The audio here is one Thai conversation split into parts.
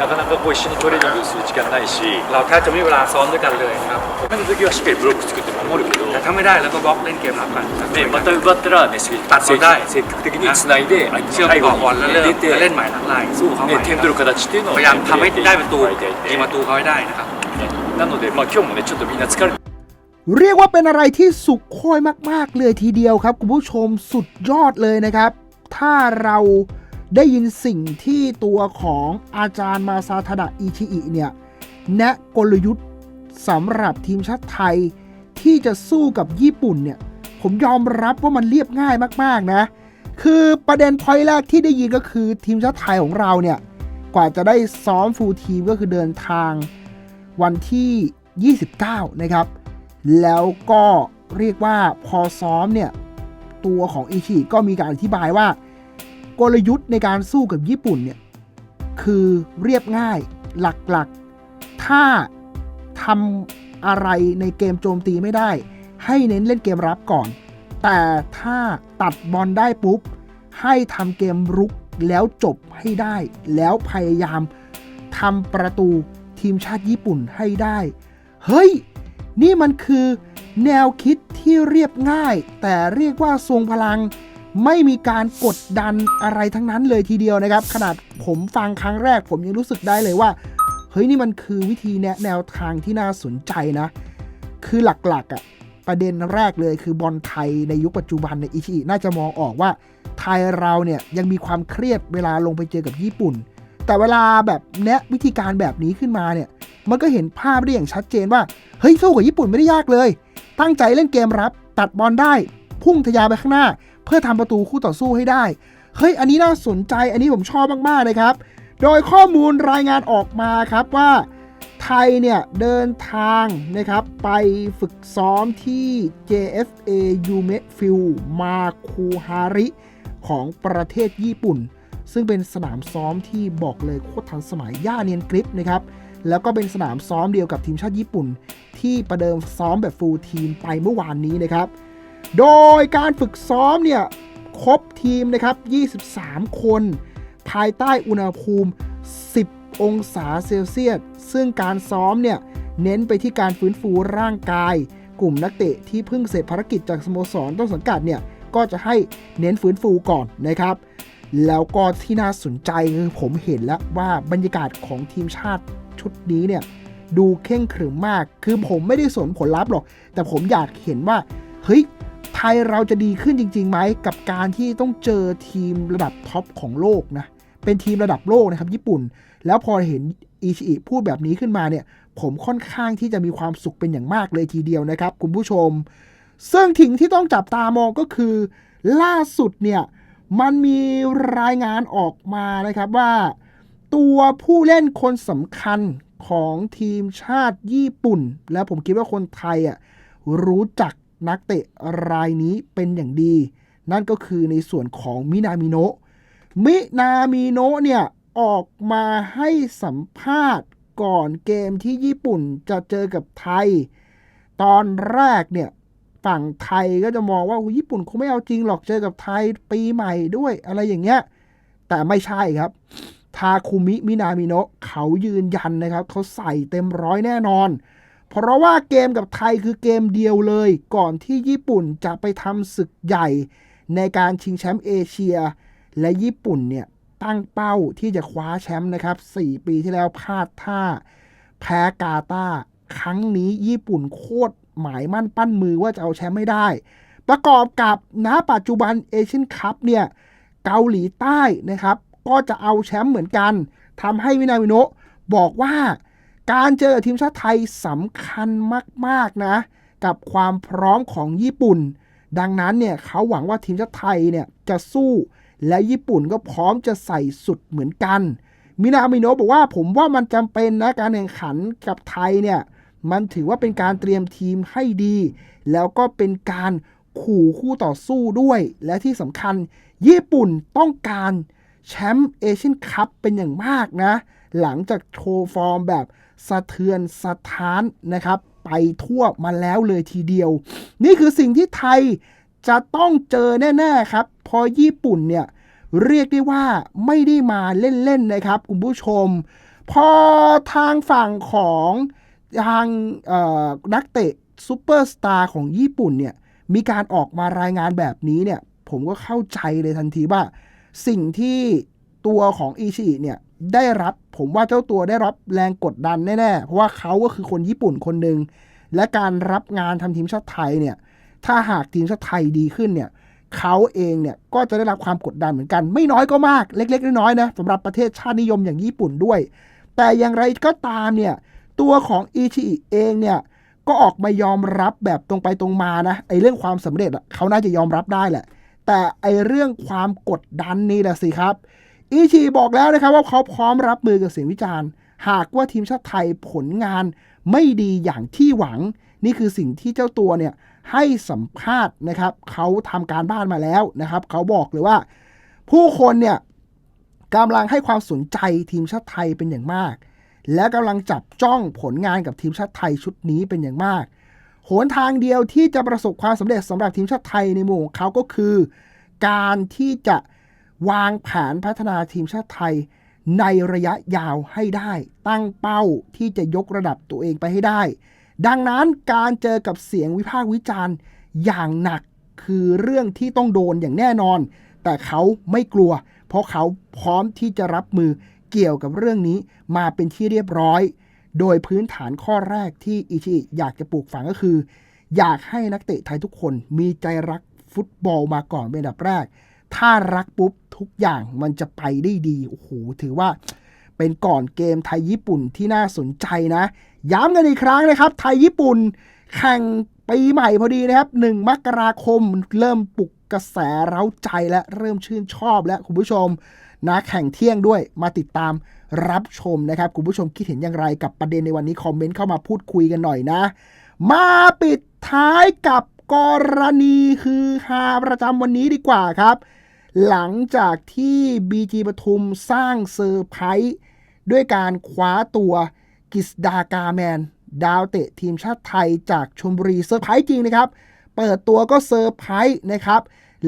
なかなかこう一緒にトレーニングする時間ないし เราแทบจะไม่มีเวลาซ้อมด้วยกันเลยนะครับ 止めた時はしっかりブロック作って守るけど แต่ถ้าไม่ได้แล้วก็บล็อกเล่นเกมรับกันครับ ね、また奪ったら、ね、積ตัดบอลได้ 積極的につないで相手 เชื่อ の ม 背 ต่อ 後 บอล に、 แล้ว ね、 เริ่ม 出て、 แล้วเล่นใหม่หลังไลน์สู้เขาใหม่ ね、点取る形っていうのを พยายามทำให้ได้ประตู やっていて ยิงประตูเขาให้ได้นะครับ ねなので、まあ、今日もねちょっとみんな疲れて เรียกว่าเป็นอะไรที่สุขโคอยมาก ๆ เลยทีเดียวครับ คุณผู้ชมสุดยอดเลยนะครับ ถ้าเรา ได้ยินสิ่งที่ตัวของอาจารย์มาซาทดะอิชิอิเนี่ย แนะกลยุทธ์สำหรับทีมชาติไทย ที่จะสู้กับญี่ปุ่นเนี่ย ผมยอมรับว่ามันเรียบง่ายมากๆนะ คือประเด็นพอยต์แรกที่ได้ยินก็คือทีมชาติไทยของเราเนี่ย กว่าจะได้ซ้อมฟูลทีมก็คือเดินทางวันที่ 29 นะครับ แล้วก็เรียกว่าพอซ้อมเนี่ย ตัวของอิชิก็มีการอธิบายว่า กลยุทธ์ในการสู้กับญี่ปุ่นเนี่ยคือเรียบง่ายหลักๆ ถ้าทำอะไรในเกมโจมตีไม่ได้ ให้เน้นเล่นเกมรับก่อน แต่ถ้าตัดบอลได้ปุ๊บ ให้ทำเกมรุกแล้วจบให้ได้ แล้วพยายามทำประตูทีมชาติญี่ปุ่นให้ได้ เฮ้ย นี่มันคือแนวคิดที่เรียบง่าย แต่เรียกว่าทรงพลัง ไม่มีการกดดันอะไรทั้งนั้นเลยทีเดียวนะครับ ขนาดผมฟังครั้งแรก ผมยังรู้สึกได้เลยว่า เฮ้ยนี่มันคือวิธีแนะแนวทางที่น่าสนใจนะ คือหลักๆอะ่ะประเด็นแรกเลยคือบอลไทยในยุคปัจจุบันในอิชิอิน่าจะมองออกว่า ไทยเราเนี่ยยังมีความเครียดเวลาลงไปเจอกับญี่ปุ่น แต่เวลาแบบแนะวิธีการแบบนี้ขึ้นมาเนี่ย มันก็เห็นภาพได้อย่างชัดเจนว่า เฮ้ยสู้กับญี่ปุ่นไม่ได้ยากเลย ตั้งใจเล่นเกมรับ ตัดบอลได้ พุ่งทะยานไปข้างหน้า เพื่อทำประตูคู่ต่อสู้ให้ได้ เฮ้ย อันนี้น่าสนใจ อันนี้ผมชอบมากๆเลยครับ โดยข้อมูลรายงานออกมาครับว่าไทยเนี่ยเดินทางนะครับไปฝึกซ้อมที่ JFA u m e f i e l มาคูฮาริ ของประเทศญี่ปุ่น ซึ่งเป็นสนามซ้อมที่บอกเลยโคตรทันสมัยย่าเนียนกริปนะครับแล้วก็เป็นสนามซ้อมเดียวกับทีมชาติญี่ปุ่น ที่ประเดิมซ้อมแบบฟูลทีมไปเมื่อวานนี้นะครับ โดยการฝึกซ้อมเนี่ยครบทีมนะครับ 23 คน ภายใต้อุณหภูมิ 10 องศาเซลเซียส ซึ่งการซ้อมเนี่ยเน้นไปที่การฟื้นฟูร่างกาย กลุ่มนักเตะที่เพิ่งเสร็จภารกิจจากสโมสรต้นสังกัดเนี่ยก็จะให้เน้นฟื้นฟูก่อนนะครับ แล้วก็ที่น่าสนใจคือผมเห็นแล้วว่าบรรยากาศของทีมชาติชุดนี้เนี่ยดูเข่งขรึมมาก คือผมไม่ได้สนผลลัพธ์หรอก แต่ผมอยากเห็นว่า เฮ้ย ทยเราจะดีขึ้นจริงๆไหมกับการที่ต้องเจอทีมระดับท็อปของโลกนะเป็นทีมระดับโลกนะครับญี่ปุ่น แล้วพอเห็นอิชิอิพูดแบบนี้ขึ้นมาเนี่ย ผมค่อนข้างที่จะมีความสุขเป็นอย่างมากเลยทีเดียวนะครับ คุณผู้ชม ซึ่งทิ้งที่ต้องจับตามองก็คือ ล่าสุดเนี่ย มันมีรายงานออกมานะครับว่า ตัวผู้เล่นคนสำคัญของทีมชาติญี่ปุ่น และผมคิดว่าคนไทยอะรู้จัก นักเตะรายนี้เป็นอย่างดี นั่นก็คือในส่วนของมินามิโนะมินามิโนะเนี่ย ออกมาให้สัมภาษณ์ก่อนเกมที่ญี่ปุ่นจะเจอกับไทย ตอนแรกเนี่ยฝั่งไทยก็จะมองว่าคุยญี่ปุ่นคงไม่เอาจริงหรอกเจอกับไทยปีใหม่ด้วยอะไรอย่างเงี้ย แต่ไม่ใช่ครับ ทาคุมิมินามิโนะเขายืนยันนะครับ เขาใส่เต็มร้อยแน่นอน เพราะว่าเกมกับไทยคือเกมเดียวเลย ก่อนที่ญี่ปุ่นจะไปทำศึกใหญ่ในการชิงแชมป์เอเชีย และญี่ปุ่นเนี่ยตั้งเป้าที่จะคว้าแชมป์นะครับ 4 ปีที่แล้วพลาดท่า แพ้กาตาครั้งนี้ญี่ปุ่นโคตรหมายมั่นปั้นมือว่าจะเอาแชมป์ไม่ได้ ประกอบกับณปัจจุบันเอเชียนคัพเนี่ยเกาหลีใต้นะครับ ก็จะเอาแชมป์เหมือนกันทำให้วินามิโนะบอกว่า การเจอกับทีมชาติไทยสำคัญมาก ๆ นะ กับความพร้อมของญี่ปุ่น ดังนั้นเนี่ยเขาหวังว่าทีมชาติไทยเนี่ยจะสู้และญี่ปุ่นก็พร้อมจะใส่สุดเหมือนกันมินามิโนะบอกว่าผมว่ามันจำเป็นนะ การแข่งขันกับไทยเนี่ย มันถือว่าเป็นการเตรียมทีมให้ดี แล้วก็เป็นการขู่คู่ต่อสู้ด้วย และที่สำคัญ ญี่ปุ่นต้องการแชมป์เอเชียนคัพเป็นอย่างมากนะ หลังจากโชว์ฟอร์มแบบ สะเทือนสะท้านนะครับ ไปทั่วมาแล้วเลยทีเดียว นี่คือสิ่งที่ไทยจะต้องเจอแน่ๆครับ พอญี่ปุ่นเนี่ยเรียกได้ว่าไม่ได้มาเล่นๆนะครับคุณผู้ชม พอทางฝั่งของทางนักเตะซูเปอร์สตาร์ของญี่ปุ่นเนี่ยมีการออกมารายงานแบบนี้เนี่ยผมก็เข้าใจเลยทันทีว่า สิ่งที่ตัวของอิชิเนี่ย ได้รับผมว่าเจ้าตัวได้รับแรงกดดันแน่ๆ เพราะว่าเขาก็คือคนญี่ปุ่นคนหนึ่งและการรับงานทำทีมชาติไทยเนี่ย ถ้าหากทีมชาติไทยดีขึ้นเนี่ยเขาเองเนี่ยก็จะได้รับความกดดันเหมือนกัน ไม่น้อยก็มากเล็ก ๆ น้อยๆนะสำหรับประเทศชาตินิยมอย่างญี่ปุ่นด้วย แต่อย่างไรก็ตามเนี่ย ตัวของอิชิอิเองเนี่ยก็ออกมายอมรับแบบตรงไปตรงมานะไอ้เรื่องความสำเร็จเขาน่าจะยอมรับได้แหละ แต่ไอ้เรื่องความกดดันนี่แหละสิครับ อิชิบอกแล้วนะครับว่าเขาพร้อมรับมือกับเสียงวิจารณ์ หากว่าทีมชาติไทยผลงานไม่ดีอย่างที่หวัง นี่คือสิ่งที่เจ้าตัวเนี่ยให้สัมภาษณ์นะครับเขาทำการบ้านมาแล้วนะครับเขาบอกเลยว่า ผู้คนเนี่ยกำลังให้ความสนใจทีมชาติไทยเป็นอย่างมาก และกำลังจับจ้องผลงานกับทีมชาติไทยชุดนี้เป็นอย่างมากหนทางเดียวที่จะประสบความสำเร็จสำหรับทีมชาติไทยในมุมของเขาก็คือ การที่จะ วางแผนพัฒนาทีมชาติไทยในระยะยาวให้ได้ ตั้งเป้าที่จะยกระดับตัวเองไปให้ได้ ดังนั้นการเจอกับเสียงวิพากษ์วิจารณ์อย่างหนักคือเรื่องที่ต้องโดนอย่างแน่นอน แต่เขาไม่กลัว เพราะเขาพร้อมที่จะรับมือเกี่ยวกับเรื่องนี้มาเป็นที่เรียบร้อย โดยพื้นฐานข้อแรกที่อิชิอยากจะปลูกฝังก็คือ อยากให้นักเตะไทยทุกคนมีใจรักฟุตบอลมาก่อนเป็นอันดับแรก ถ้ารักปุ๊บทุกอย่างมันจะไปได้ดี โอ้โห ถือว่าเป็นก่อนเกมไทยญี่ปุ่นที่น่าสนใจนะ ย้ำกันอีกครั้งนะครับ ไทยญี่ปุ่น แข่งปีใหม่พอดีนะครับ 1 มกราคมเริ่มปลุกกระแสเร้าใจและเริ่มชื่นชอบแล้วคุณผู้ชมนะแข่งเที่ยงด้วยมาติดตามรับชมนะครับ คุณผู้ชมคิดเห็นอย่างไรกับประเด็นในวันนี้ คอมเมนต์เข้ามาพูดคุยกันหน่อยนะ มาปิดท้ายกับกรณีคือฮาประจำวันนี้ดีกว่าครับ หลังจากที่ BG ปทุมสร้างเซอร์ไพรส์ด้วยการคว้าตัวกิสดากาแมน ดาวเตะทีมชาติไทยจากชลบุรีเซอร์ไพรส์จริงนะครับ เปิดตัวก็เซอร์ไพรส์นะครับ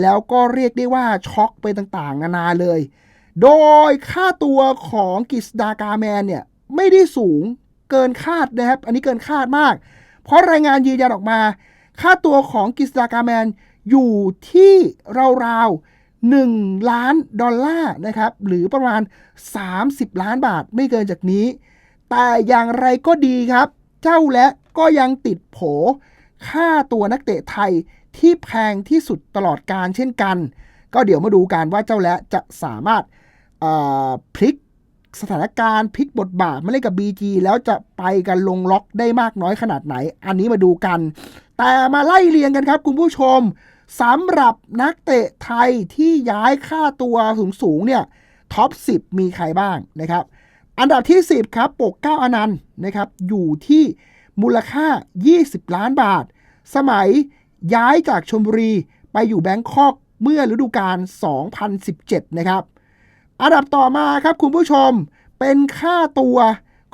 แล้วก็เรียกได้ว่าช็อกไปต่างๆ นานาเลย โดยค่าตัวของกิสดากาแมนเนี่ย ไม่ได้สูงเกินคาดนะครับ อันนี้เกินคาดมาก เพราะรายงานยืนยันออกมา ค่าตัวของกิสดากาแมนอยู่ที่ราวๆ 1 ล้านดอลลาร์นะครับ หรือประมาณ 30 ล้านบาทไม่เกินจากนี้ แต่อย่างไรก็ดีครับ เจ้าและก็ยังติดโผ ค่าตัวนักเตะไทยที่แพงที่สุดตลอดการเช่นกัน ก็เดี๋ยวมาดูกันว่าเจ้าและจะสามารถพลิกสถานการณ์พลิกบทบาทมาเล่นกับ BG แล้วจะไปกันลงล็อกได้มากน้อยขนาดไหน อันนี้มาดูกัน แต่มาไล่เรียงกันครับคุณผู้ชม สำหรับนักเตะไทยที่ย้ายค่าตัวสูงๆเนี่ยท็อป 10 มีใครบ้างนะครับ อันดับที่ 10 ครับ ปกเก้าอนันต์นะครับ อยู่ที่มูลค่า 20 ล้านบาท สมัยย้ายจากชลบุรีไปอยู่แบงคอกเมื่อฤดูกาล 2017 นะครับ อันดับต่อมาครับคุณผู้ชมเป็นค่าตัว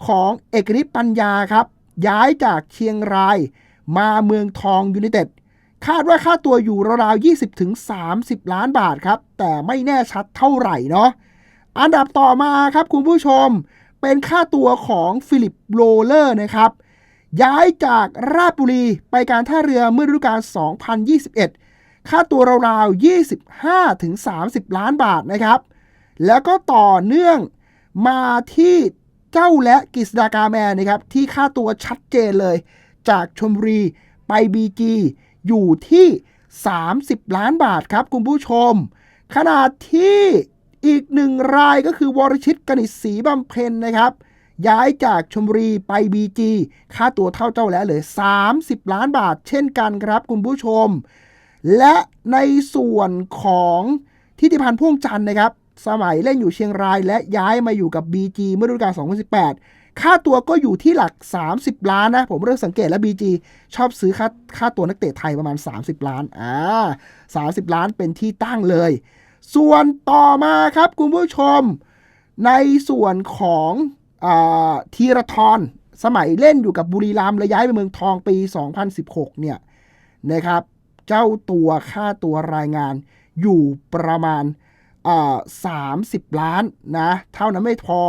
ของเอกนิปัญญาครับ ย้ายจากเชียงรายมาเมืองทองยูไนเต็ด คาดว่าค่าตัวอยู่ราวๆ20ถึง30 ล้านบาทครับ แต่ไม่แน่ชัดเท่าไหร่เนาะอันดับต่อมาครับคุณผู้ชม เป็นค่าตัวของฟิลิปโรเลอร์นะครับ ย้ายจากราชบุรีไปการท่าเรือเมื่อฤดูกาล 2021 ค่าตัวราวๆ25ถึง30 ล้านบาทนะครับ แล้วก็ต่อเนื่องมาที่เจ้าและกิสดากาแมนนะครับ ที่ค่าตัวชัดเจนเลย จากชมบุรีไป BG อยู่ที่ 30 ล้านบาทครับคุณผู้ชม ขนาดที่อีกหนึ่งรายก็คือวรชิตกนิษฐ์ศรีบำเพ็ญนะครับ ย้ายจากชมรีไป BG ค่าตัวเท่าเจ้าแล้วเลย 30 ล้านบาทเช่นกันครับคุณผู้ชม และในส่วนของทิติพันธ์พ่วงจันทร์นะครับ สมัยเล่นอยู่เชียงรายและย้ายมาอยู่กับ BG เมื่อฤดูกาล2018 ค่าตัวก็อยู่ที่หลัก 30 ล้านนะ ผมเริ่มสังเกตแล้ว BG ชอบซื้อค่าค่าตัวนักเตะไทยประมาณ 30 ล้านอ่า30 ล้านเป็นที่ตั้งเลย ส่วนต่อมาครับคุณผู้ชม ในส่วนของอทีรทรสมัยเล่นอยู่กับบุรีรัมย์และย้ายไปเมืองทองปี 2016 เนี่ยนะครับ เจ้าตัวค่าตัวรายงานอยู่ประมาณอ่า30ล้านนะ เท่านั้นไม่พอ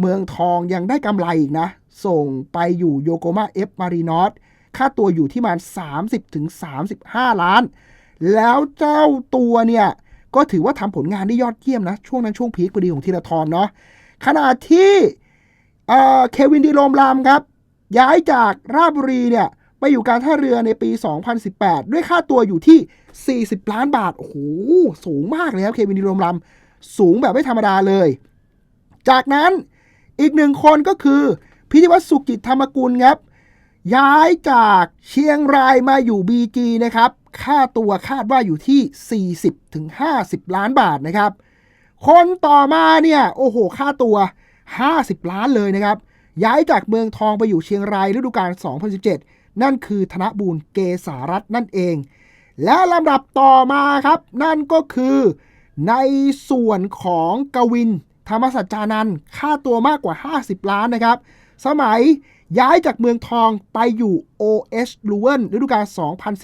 เมืองทองยังได้กำไรอีกนะ ส่งไปอยู่โยโกมาเอฟมารีนอสค่าตัวอยู่ที่ประมาณ 30ถึง35 ล้าน แล้วเจ้าตัวเนี่ย ก็ถือว่าทำผลงานได้ยอดเยี่ยมนะ ช่วงนั้นช่วงพีคพอดีของธีรทรเนาะขณะที่เออเควินดีโรมรามครับ ย้ายจากราชบุรีเนี่ย ไปอยู่การท่าเรือในปี 2018 ด้วยค่าตัวอยู่ที่ 40 ล้านบาท โอ้โห สูงมากเลยครับเควินดีโรมรามสูงแบบไม่ธรรมดาเลย จากนั้น อีกหนึ่งคนก็คือ พิธิวัฒสุกิจธรรมกุลครับ ย้ายจากเชียงรายมาอยู่ BG นะครับ ค่าตัวคาดว่าอยู่ที่ 40ถึง50 ล้านบาทนะครับ คนต่อมาเนี่ย โอ้โห ค่าตัว 50 ล้านเลยนะครับ ย้ายจากเมืองทองไปอยู่เชียงรายฤดูกาล 2017 นั่นคือธนบูรณ์เกษารัตน์นั่นเอง และลำดับต่อมาครับ นั่นก็คือในส่วนของกวิน ธรรมสัจจานันท์ค่าตัวมากกว่า 50 ล้านนะครับ สมัยย้ายจากเมืองทองไปอยู่ OH l u w e n ฤดูกาล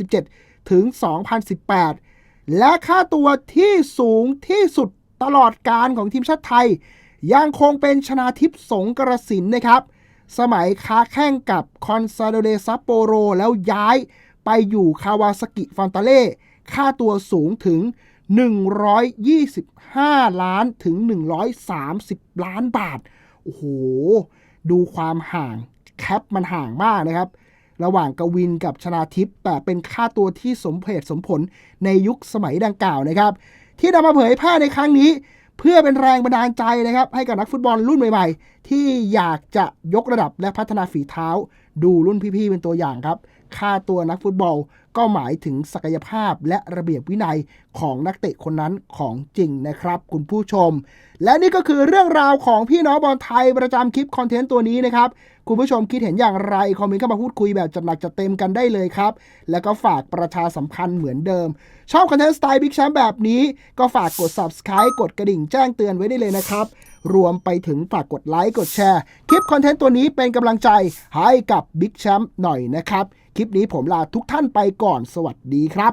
2017 ถึง 2018 และค่าตัวที่สูงที่สุดตลอดการของทีมชาติไทย ยังคงเป็นชนาทิพย์สงกระสินนะครับ สมัยค้าแข่งกับคอนซาโดเรซัปโปโรแล้วย้ายไปอยู่คาวาสกิฟอนตาเล่ค่าตัวสูงถึง 125 ล้านถึง 130 ล้านบาท โอ้โห ดูความห่างแคปมันห่างมากนะครับ ระหว่างกวินกับชนาทิพย์แต่เป็นค่าตัวที่สมเหตุสมผลในยุคสมัยดังกล่าวนะครับ ที่นำมาเผยแพร่ในครั้งนี้ เพื่อเป็นแรงบันดาลใจนะครับ ให้กับนักฟุตบอลรุ่นใหม่ๆ ที่อยากจะยกระดับและพัฒนาฝีเท้า ดูรุ่นพี่ๆเป็นตัวอย่างครับ ค่าตัวนักฟุตบอล ก็หมายถึงศักยภาพและระเบียบวินัยของนักเตะคนนั้นของจริงนะครับ คุณผู้ชม และนี่ก็คือเรื่องราวของพี่น้องบอลไทยประจำคลิปคอนเทนต์ตัวนี้นะครับ คุณผู้ชมคิดเห็นอย่างไร คอมเมนต์เข้ามาพูดคุยแบบจัดหนักจัดเต็มกันได้เลยครับ แล้วก็ฝากประชาสัมพันธ์เหมือนเดิม ชอบคอนเทนต์สไตล์บิ๊กแชมป์แบบนี้ ก็ฝากกด subscribe กดกระดิ่งแจ้งเตือนไว้ได้เลยนะครับรวมไปถึงฝากกดไลค์กดแชร์ คลิปคอนเทนต์ตัวนี้เป็นกำลังใจให้กับบิ๊กแชมป์หน่อยนะครับ คลิปนี้ผมลาทุกท่านไปก่อนสวัสดีครับ